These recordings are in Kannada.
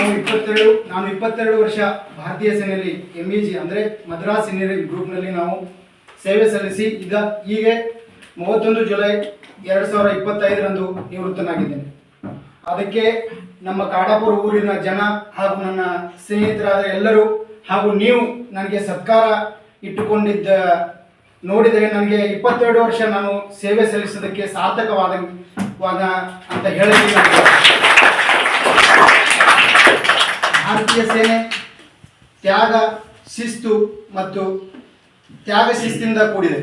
ನಾವು ಇಪ್ಪತ್ತೆರಡು ನಾನು ಇಪ್ಪತ್ತೆರಡು ವರ್ಷ ಭಾರತೀಯ ಸೇನೆಯಲ್ಲಿ ಎಂ ಇ ಜಿ ಅಂದರೆ ಮದ್ರಾಸ್ ಇಂಜಿನಿಯರಿಂಗ್ ಗ್ರೂಪ್ನಲ್ಲಿ ನಾವು ಸೇವೆ ಸಲ್ಲಿಸಿ, ಈಗ ಹೀಗೆ ಮೂವತ್ತೊಂದು ಜುಲೈ ಎರಡು ಸಾವಿರದ ಇಪ್ಪತ್ತೈದರಂದು ನಿವೃತ್ತನಾಗಿದ್ದೇನೆ. ಅದಕ್ಕೆ ನಮ್ಮ ಕಾಡಾಪುರ ಊರಿನ ಜನ ಹಾಗೂ ನನ್ನ ಸ್ನೇಹಿತರಾದ ಎಲ್ಲರೂ ಹಾಗೂ ನೀವು ನನಗೆ ಸತ್ಕಾರ ಇಟ್ಟುಕೊಂಡಿದ್ದ, ನೋಡಿದರೆ ನನಗೆ ಇಪ್ಪತ್ತೆರಡು ವರ್ಷ ನಾನು ಸೇವೆ ಸಲ್ಲಿಸೋದಕ್ಕೆ ಸಾರ್ಥಕವಾದ, ವಾದ ಅಂತ ನನಗೆ ಭಾರತೀಯ ಸೇನೆ, ತ್ಯಾಗ, ಶಿಸ್ತು ಮತ್ತು ತ್ಯಾಗ ಶಿಸ್ತಿನಿಂದ ಕೂಡಿದೆ.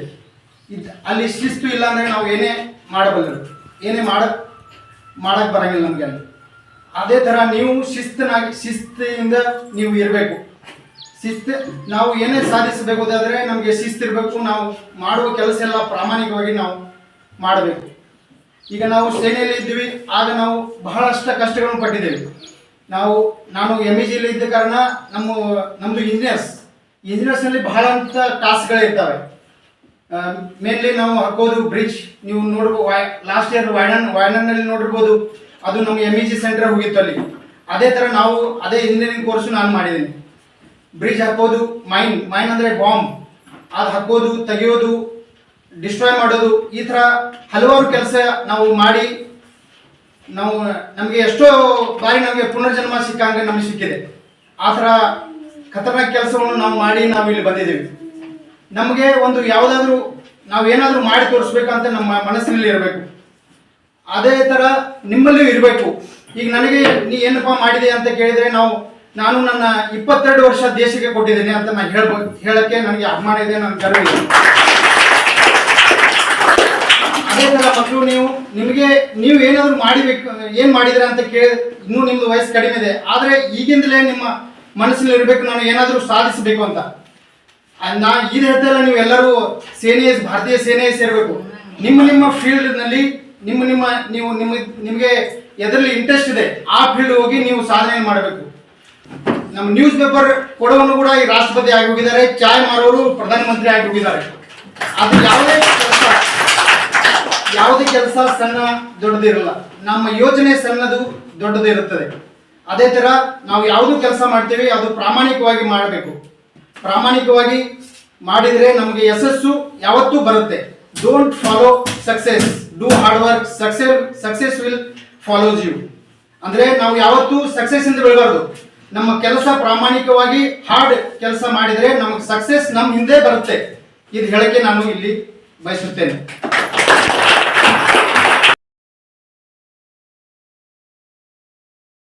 ಇದು ಅಲ್ಲಿ ಶಿಸ್ತು ಇಲ್ಲ ಅಂದರೆ ನಾವು ಏನೇ ಮಾಡಬಲ್ಲರು? ಏನೇ ಮಾಡ ಮಾಡಕ್ಕೆ ಬರಂಗಿಲ್ಲ ನಮಗೆ ಅಲ್ಲಿ. ಅದೇ ಥರ ನೀವು ಶಿಸ್ತನಾಗಿ, ಶಿಸ್ತಿನಿಂದ ನೀವು ಇರಬೇಕು. ಶಿಸ್ತು, ನಾವು ಏನೇ ಸಾಧಿಸಬೇಕು ಅದಾದರೆ ನಮಗೆ ಶಿಸ್ತಿರಬೇಕು ನಾವು ಮಾಡುವ ಕೆಲಸ ಎಲ್ಲ ಪ್ರಾಮಾಣಿಕವಾಗಿ ನಾವು ಮಾಡಬೇಕು. ಈಗ ನಾವು ಸೇನೆಯಲ್ಲಿ ಇದ್ದೀವಿ, ಆಗ ನಾವು ಬಹಳಷ್ಟು ಕಷ್ಟಗಳನ್ನು ಪಟ್ಟಿದ್ದೇವೆ. ನಾವು, ನಾನು ಎಂ ಇ ಜಿಲಿ ಇದ್ದ ಕಾರಣ ನಮ್ಮ ನಮ್ಮದು ಇಂಜಿನಿಯರ್ಸ್ ಇಂಜಿನಿಯರ್ಸ್ನಲ್ಲಿ ಬಹಳ ಅಂತ ಟಾಸ್ಕ್ಗಳಿರ್ತವೆ ಮೇನ್ಲಿ ನಾವು ಹಾಕೋದು ಬ್ರಿಡ್ಜ್ ನೀವು ನೋಡ್ಬೋದು ಲಾಸ್ಟ್ ಇಯರ್ ವಾಯ್ನನ್ ವಾಯ್ನನ್ನಲ್ಲಿ ನೋಡಿರ್ಬೋದು, ಅದು ನಮ್ಮ ಎಂ ಇ ಜಿ ಸೆಂಟರ್ ಹೋಗಿತ್ತು ಅಲ್ಲಿ. ಅದೇ ಥರ ನಾವು, ಅದೇ ಇಂಜಿನಿಯರಿಂಗ್ ಕೋರ್ಸು ನಾನು ಮಾಡಿದ್ದೀನಿ. ಬ್ರಿಡ್ಜ್ ಹಾಕೋದು ಮೈನ್ ಮೈನ್ ಅಂದರೆ ಬಾಂಬ್ ಅದು ಹಾಕೋದು, ತೆಗೆಯೋದು ಡಿಸ್ಟ್ರಾಯ್ ಮಾಡೋದು, ಈ ಥರ ಹಲವಾರು ಕೆಲಸ ನಾವು ಮಾಡಿ ನಾವು, ನಮಗೆ ಎಷ್ಟೋ ಬಾರಿ ನಮಗೆ ಪುನರ್ಜನ್ಮ ಸಿಕ್ಕಂಗೆ ನಮಗೆ ಸಿಕ್ಕಿದೆ. ಆ ಥರ ಖತರ್ನಾಕ್ ಕೆಲಸವನ್ನು ನಾವು ಮಾಡಿ ನಾವು ಇಲ್ಲಿ ಬಂದಿದ್ದೀವಿ. ನಮಗೆ ಒಂದು ಯಾವುದಾದ್ರೂ ನಾವು ಏನಾದರೂ ಮಾಡಿ ತೋರಿಸ್ಬೇಕಂತ ನಮ್ಮ ಮನಸ್ಸಿನಲ್ಲಿ ಇರಬೇಕು. ಅದೇ ಥರ ನಿಮ್ಮಲ್ಲಿಯೂ ಇರಬೇಕು. ಈಗ ನನಗೆ ನೀ ಏನಪ್ಪ ಮಾಡಿದೆ ಅಂತ ಕೇಳಿದರೆ ನಾವು, ನಾನು ನನ್ನ ಇಪ್ಪತ್ತೆರಡು ವರ್ಷ ದೇಶಕ್ಕೆ ಕೊಟ್ಟಿದ್ದೇನೆ ಅಂತ ನಾನು ಹೇಳ್ಬೇಕು ಹೇಳಕ್ಕೆ ನನಗೆ ಅಭಿಮಾನ ಇದೆ ನನ್ನ ಗರ್ವ ಇದೆ. ಅದೇ ಥರ ಮಕ್ಕಳು ನೀವು ನಿಮಗೆ ನೀವು ಏನಾದರೂ ಮಾಡಿಬೇಕು, ಏನು ಮಾಡಿದ್ರೆ ಅಂತ ಕೇಳಿ, ಇನ್ನೂ ನಿಮ್ಮದು ವಯಸ್ಸು ಕಡಿಮೆ ಇದೆ. ಆದರೆ ಈಗಿಂದಲೇ ನಿಮ್ಮ ಮನಸ್ಸಲ್ಲಿ ಇರಬೇಕು, ನಾನು ಏನಾದರೂ ಸಾಧಿಸಬೇಕು ಅಂತ. ನಾ ಈ ಹೇಳ್ತಾ ಇಲ್ಲ ನೀವು ಎಲ್ಲರೂ ಸೇನೆ ಭಾರತೀಯ ಸೇನೆ ಸೇರಬೇಕು. ನಿಮ್ಮ ನಿಮ್ಮ ಫೀಲ್ಡ್ನಲ್ಲಿ, ನಿಮ್ಮ ನಿಮ್ಮ ನೀವು, ನಿಮ್ಮ, ನಿಮಗೆ ಎದರಲ್ಲಿ ಇಂಟ್ರೆಸ್ಟ್ ಇದೆ, ಆ ಫೀಲ್ಡ್ ಹೋಗಿ ನೀವು ಸಾಧನೆ ಮಾಡಬೇಕು. ನಮ್ಮ ನ್ಯೂಸ್ ಪೇಪರ್ ಕೊಡೋನು ಕೂಡ ಈ ರಾಷ್ಟ್ರಪತಿ ಆಗಿ ಹೋಗಿದ್ದಾರೆ, ಚಾಯ್ ಮಾರೋರು ಪ್ರಧಾನಮಂತ್ರಿ ಆಗಿ ಹೋಗಿದ್ದಾರೆ. ಅದು ಯಾವುದೇ ಯಾವುದೇ ಕೆಲಸ ಸಣ್ಣ ದೊಡ್ಡದಿರಲ್ಲ. ನಮ್ಮ ಯೋಜನೆ ಸಣ್ಣದು ದೊಡ್ಡದು ಇರುತ್ತದೆ ಅದೇ ಥರ ನಾವು ಯಾವುದು ಕೆಲಸ ಮಾಡ್ತೀವಿ, ಅದು ಪ್ರಾಮಾಣಿಕವಾಗಿ ಮಾಡಬೇಕು. ಪ್ರಾಮಾಣಿಕವಾಗಿ ಮಾಡಿದರೆ ನಮಗೆ ಯಶಸ್ಸು ಯಾವತ್ತೂ ಬರುತ್ತೆ. Don't follow success do hard work success success will follows you ಅಂದರೆ ನಾವು ಯಾವತ್ತೂ ಸಕ್ಸೆಸ್ ಇಂದ ಬೆಳಬಾರ್ದು. ನಮ್ಮ ಕೆಲಸ ಪ್ರಾಮಾಣಿಕವಾಗಿ ಹಾರ್ಡ್ ಕೆಲಸ ಮಾಡಿದರೆ ನಮಗೆ ಸಕ್ಸೆಸ್ ನಮ್ಮ ಹಿಂದೆ ಬರುತ್ತೆ. ಇದು ಹೇಳಕ್ಕೆ ನಾನು ಇಲ್ಲಿ ಬಯಸುತ್ತೇನೆ.